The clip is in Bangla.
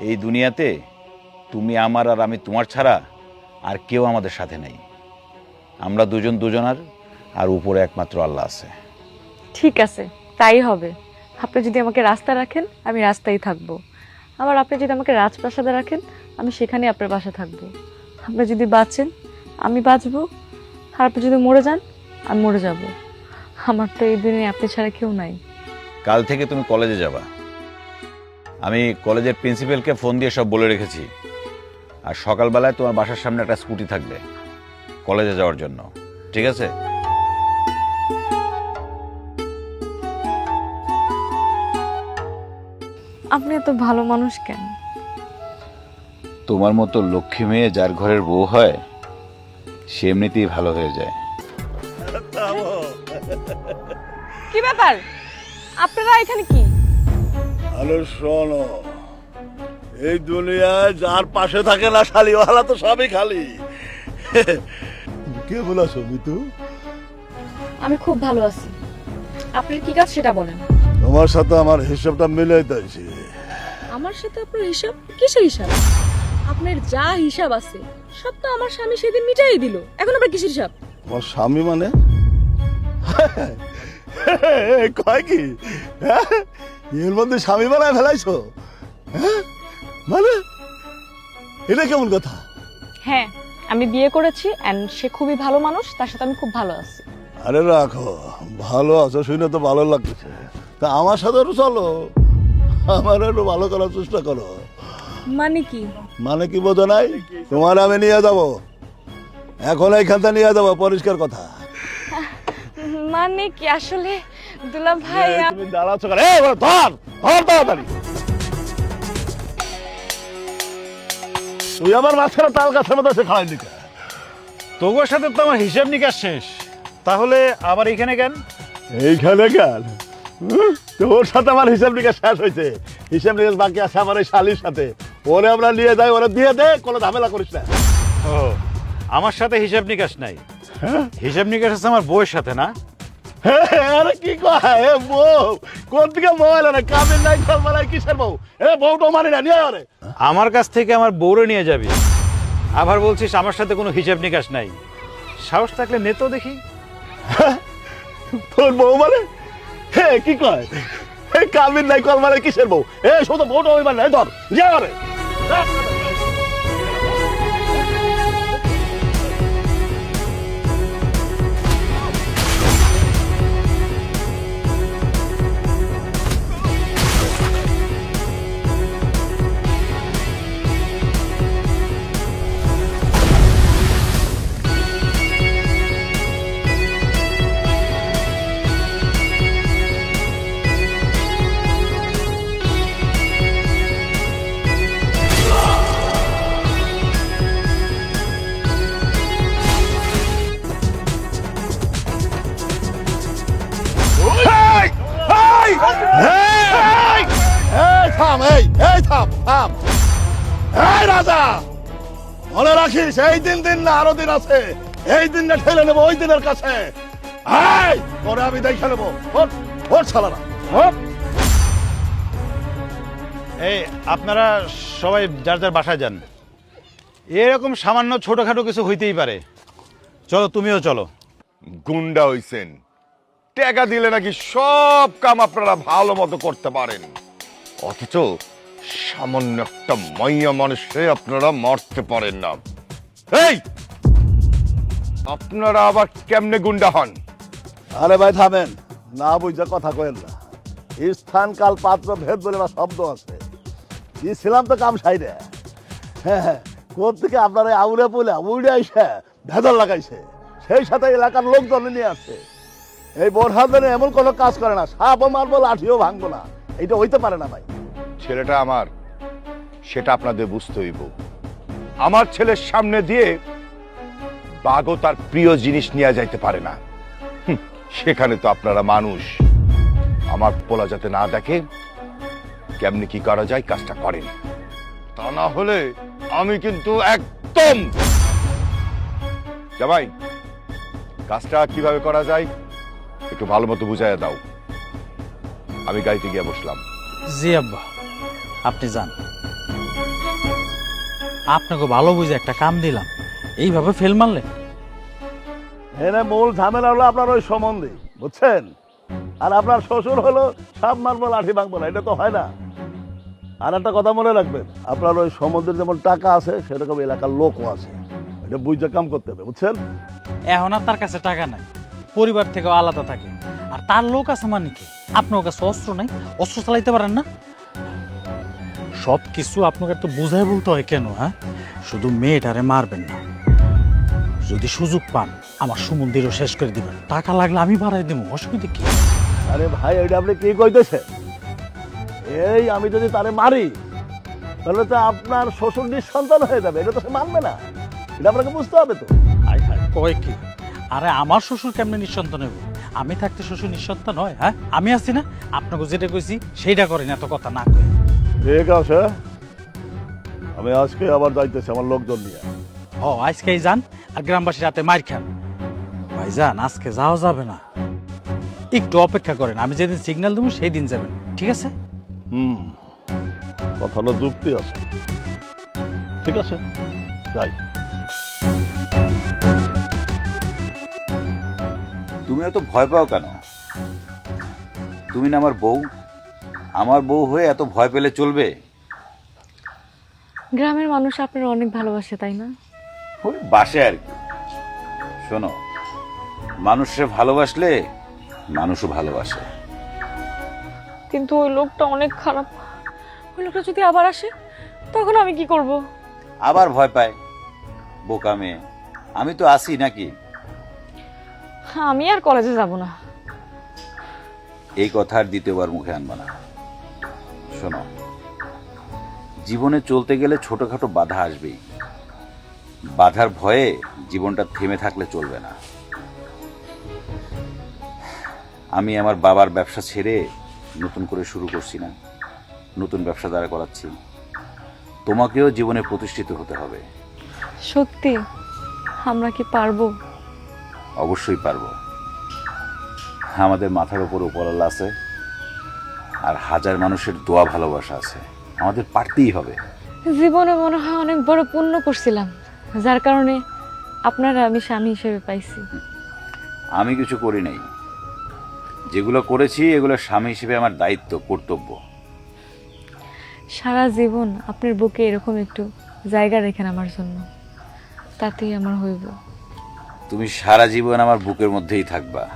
এই দুনিয়াতে তুমি আমার আর আমি তোমার ছাড়া আর কেউ আমাদের সাথে নেই। আমরা দুজন দুজনার আর উপরে একমাত্র আল্লাহ আছে। ঠিক আছে তাই হবে। আপনি যদি আমাকে রাস্তা রাখেন আমি রাস্তায় থাকব। আবার আপনি যদি আমাকে রাজপ্রাসাদে রাখেন আমি সেখানেই আপনার বাসা থাকব। আপনি যদি বাঁচেন আমি বাঁচবো। আর আপনি যদি মরে যান আমি মরে যাব। আমার তো এই দুনিয়ায় আপনি ছাড়া কেউ নাই। কাল থেকে তুমি কলেজে যাবা। আমি কলেজের প্রিন্সিপালকে ফোন দিয়ে সব বলে রেখেছি। আর সকালবেলায় তোমার বাসার সামনে একটা স্কুটি থাকবে কলেজে যাওয়ার জন্য। ঠিক আছে? আপনি এত ভালো মানুষ কেন? তোমার মতো লক্ষ্মী মেয়ে যার ঘরের বউ হয় সে এমনিতেই ভালো হয়ে যায়। কি ব্যাপার? আপনারা এখানে কি? আরে শোনো এই দুনিয়ায় যার পাশে থাকে না শালিওয়ালা তো সবই খালি। কে বলেছ মিতু? আমি খুব ভালো আছি। আপনি কি কাজ সেটা বলেন। তোমার সাথে আমার হিসাবটা মিলে দিয়েছি। আমার সাথে আপনার হিসাব কিসের হিসাব? আপনার যা হিসাব আছে সব তো আমার স্বামী সেদিন মিটাই দিল। এখন আবার কিসের হিসাব? আমার স্বামী মানে? কয় কি? হ্যাঁ? এর মধ্যে স্বামী বানায় ফেলাইছো? হ্যাঁ? মানে? এটা কেমন কথা? হ্যাঁ আমি বিয়ে করেছি অ্যান্ড সে খুবই ভালো মানুষ তার সাথে আমি খুব ভালো আছি। আরে রাখো ভালো আছো শুনে তো ভালো লাগতেছে তা আমার সাথে একটু চলো। আমার একটু ভালো করার চেষ্টা করো। মানে কি? মানে কি বোঝো নাই? তোমার আমি নিয়ে যাব। এখন এইখানটা নিয়ে যাব পরিষ্কার কথা। মানে কি আসলে? দুলা ভাই তুমি দাঁড়াচ্ছ কেন? এই, ধর ধর তাড়াতাড়ি। তুই আমার মাঝখানে তাল গাছের মতো এসে খাওয়াই দিকে তোগোর সাথে তো আমার হিসাব নিকাশ শেষ। তাহলে আবার এখানে কেন? এইখানে কেন? তোর সাথে আমার হিসাব নিকাশ শেষ হয়েছে। হিসাব নিকাশ বাকি আছে আমার এই শালির সাথে। ওরে আমরা নিয়ে যাই ওরা দিয়ে দে কোনো ঝামেলা করিস না। ও আমার সাথে হিসাব নিকাশ নাই। হিসাব নিকাশ আছে আমার বউয়ের সাথে না? আরে কি কয়? এ বউ কোন দিকে মোবাইল আরে কামের নাই কল মালাই কিসের বউ? এ বউটা মানি না নিয়ে আরে আমার কাছ থেকে আমার বউরে নিয়ে যাবি। আবার বলছিস আমার সাথে কোনো হিসাব নিকাশ নাই। সাহস থাকলে নে তো দেখি। তোর বউ মানে? হে কি কয়? হে কামের নাই কল মালাই কিসের বউ? এ শুধু বউটা ওই মানে ধর নিয়ে আরে থাম এই এই থাম থাম। এই রাজা মনে রাখিস এই দিন দিন না আরও দিন আছে এই দিন না ঠেলে নেব ওই দিনের কাছে। এই পরে আমি দেখে নেব। ওর ওর ছাড়া এই আপনারা সবাই যার যার বাসায় যান। এরকম সামান্য ছোটখাটো কিছু হইতেই পারে। চলো তুমিও চলো। গুন্ডা হইছেন। টাকা দিলে নাকি সব কাম আপনারা ভালো মতো করতে পারেন। অথচ সামান্য একটা মাইয়া মানুষে আপনারা মারতে পারেন না। এই! আপনারা আবার কেমনে গুন্ডা হন? আরে ভাই, থামেন। না বুঝে কথা কয়েন না। স্থান, কাল, পাত্র, ভেদ বলে একটা শব্দ আছে। কি ছিলাম তো কাম সাইডে হ্যাঁ হ্যাঁ কোথ থেকে আপনার আউড়ে পলে উড়ে আইসে ভেদর লাগাইছে। সেই সাথে এলাকার লোকজন নিয়ে আসছে। এই বোরহাদানে এমন কোনো কাজ করে না। সাপও মারবো, লাঠিও ভাঙবো না। এইটা হইতে পারে না ভাই। ছেলেটা আমার, সেটা আপনাদের বুঝতে হইব আমার ছেলের সামনে দিয়ে বাঘও তার প্রিয় জিনিস নিয়ে যাইতে পারে না। সেখানে তো আপনারা মানুষ। আমার পোলা যাতে না দেখে, কেমনি কি করা যায় কাজটা করেন। তা না হলে আমি কিন্তু একদম জামাই, কাজটা কীভাবে করা যায় একটু ভালো মতো বুঝাইয়া দাও। আমি গাড়িতে গিয়ে বসলাম। জি আব্বা। আপনি যান। আপনাকে ভালো বুঝে একটা কাম দিলাম। এইভাবে ফেল মারলে? এনে মূল ঝামেলা হলো আপনার ওই সম্বন্ধে বুঝছেন? আর আপনার শ্বশুর হলো সাপ মারবো লাঠি ভাঙবো না এটা তো হয় না। আর একটা কথা মনে রাখবেন আপনার ওই সম্বন্ধের যেমন টাকা আছে সেরকম এলাকার লোকও আছে। এটা বুঝে কাম করতে হবে বুঝছেন? এখন আর তার কাছে টাকা নাই পরিবার থেকেও আলাদা থাকে। আর তার লোক আছে মানে কি? আপনার কাছে অস্ত্র নাই অস্ত্র চালাইতে পারেন না? সব কিছু আপনাকে তো বুঝাই বলতে হয় কেন হ্যাঁ? শুধু মেয়েটারে মারবেন না। যদি সুযোগ পান আমার সুমন্দিরও শেষ করে দিবেন। টাকা লাগলে আমি বাড়াই দেবো অসুবিধা কি? আরে ভাই এটা আপনি কি কইতেছে এই আমি যদি তারে মারি তাহলে তো আপনার শ্বশুর নিঃসন্তান হয়ে যাবে এটা তো সে মানবে না। এটা আপনাকে বুঝতে হবে তো। হায় হায় কয় কি? আরে আমার শ্বশুর কেমনে নিঃসন্তান হইব? আমি থাকতে শ্বশুর নিঃসন্তান হয় হ্যাঁ? আমি আছি না? আপনাকে যেটা কইছি সেইটা করেন এত কথা না কই ঠিক আছে। আমি আজকে আবার যাইতেছি আমার লোকজন নিয়ে। ও আজকেই যান আর গ্রামবাসী রাতে মার খান। ভাইজান আজকে যাওয়া যাবে না। একটু অপেক্ষা করেন আমি যেদিন সিগন্যাল দেবো সেই দিন যাবেন ঠিক আছে? হুম কথাটা যুক্তি আছে। ঠিক আছে যাই। তুমি এত ভয় পাও কেন? তুমি না আমার বউ? আমার বউ হয়ে এত ভয় পেলে চলবে? গ্রামের মানুষ আপনার অনেক ভালোবাসে তাই না? ওই বাসে আর কি। শোনো মানুষে ভালোবাসলে মানুষও ভালোবাসে। কিন্তু ওই লোকটা অনেক খারাপ। ওই লোকটা যদি আবার আসে তখন আমি কি করব? আবার ভয় পায়। বোকা মেয়ে। আমি তো আসি নাকি? আমি আর কলেজে যাব না। এই কথা আর দ্বিতীয়বার মুখে আনবা না। শোনো জীবনে চলতে গেলে ছোটখাটো বাধা আসবেই। বাধার ভয়ে জীবনটা থেমে থাকলে চলবে না। আমি আমার বাবার ব্যবসা ছেড়ে নতুন করে শুরু করছি না নতুন ব্যবসা দাঁড়া করাচ্ছি। তোমাকেও জীবনে প্রতিষ্ঠিত হতে হবে। সত্যি আমরা কি পারব? অবশ্যই পারব। আমাদের মাথার উপর উপরাল্লা আছে। আর হাজার মানুষের দোয়া ভালোবাসা আছে। আমাদের পারতেই হবে। জীবনে মনে হয় অনেক বড় পুণ্য করছিলাম যার কারণে আপনারা আমি স্বামী হিসেবে পাইছি। আমি কিছু করি নাই। যেগুলো করেছি এগুলো স্বামী হিসেবে আমার দায়িত্ব কর্তব্য। সারা জীবন আপনার বুকে এরকম একটু জায়গা রেখেন আমার জন্য তাতেই আমার হইব। তুমি সারা জীবন আমার বুকের মধ্যেই থাকবা।